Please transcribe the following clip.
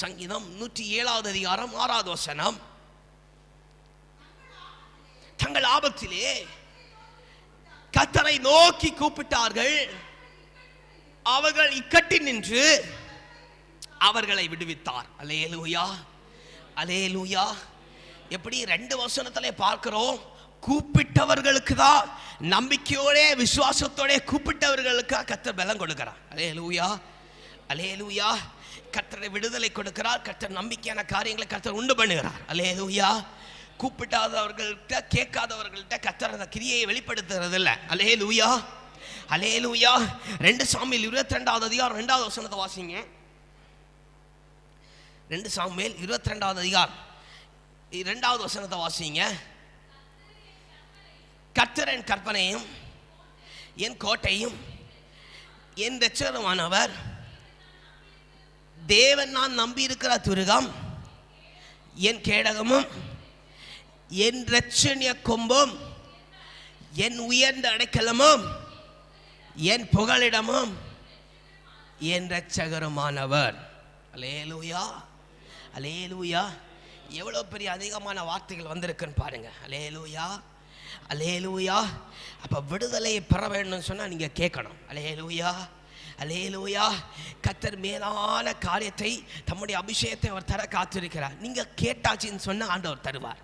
சங்கீதம் நூற்றி ஏழாவது அதிகாரம் ஆறாவது வசனம். தங்கள் ஆபத்திலே கத்தரை நோக்கி கூப்பிட்டார்கள். அவர்கள் இக்கட்டி நின்று அவர்களை விடுவித்தார். அலே லூயா அலே லூயா எப்படி ரெண்டு வசனத்திலே பார்க்கிறோம்? கூப்பிட்டவர்களுக்கு தான் நம்பிக்கையோட விசுவாசத்தோட கூப்பிட்டவர்களுக்கு கத்தர் பலம் கொடுக்கிறார். அலேலூயா அலேலூயா கத்தரை விடுதலை கொடுக்கிறார். கத்தர் நம்பிக்கையான காரியங்களை கத்தர் உண்டு பண்ணுகிறார். அலேலூயா கூப்பிட்டாதவர்கள்ட்ட கேட்காதவர்கள்ட்ட கத்தர் அந்த கிரியையை வெளிப்படுத்துறது இல்லை அலேலூயா அலேலூயா ரெண்டு சாமியில் இருபத்தி ரெண்டாவது அதிகாரம் ரெண்டாவது வசனத்தை வாசிங்க. ரெண்டு சாமியில் இருபத்தி ரெண்டாவது அதிகாரம் இரண்டாவது வசனத்தை வாசிங்க. கத்தரன் கற்பனையும் என் கோட்டையும் என் ரட்சகருமானவர் தேவன் நான் நம்பி இருக்கிற துருகம் என் கேடகமும் என் ரட்சணிய கொம்பும் என் உயர்ந்த அடைக்கலமும் என் புகலிடமும் என் ரட்சகருமானவர் அலேலூயா அலேலூயா எவ்வளோ பெரிய அதிகமான வார்த்தைகள் வந்திருக்குன்னு பாருங்கள் அலேலூயா அலேலூயா அப்போ விடுதலையை பெற வேணும்னு சொன்னால் நீங்கள் கேட்கணும். அலேலூயா அலேலோயா கத்தர் மேலான காரியத்தை தம்முடைய அபிஷேகத்தை அவர் தர காத்திருக்கிறார். நீங்கள் கேட்டாச்சின்னு சொன்னால் ஆண்டவர் தருவார்.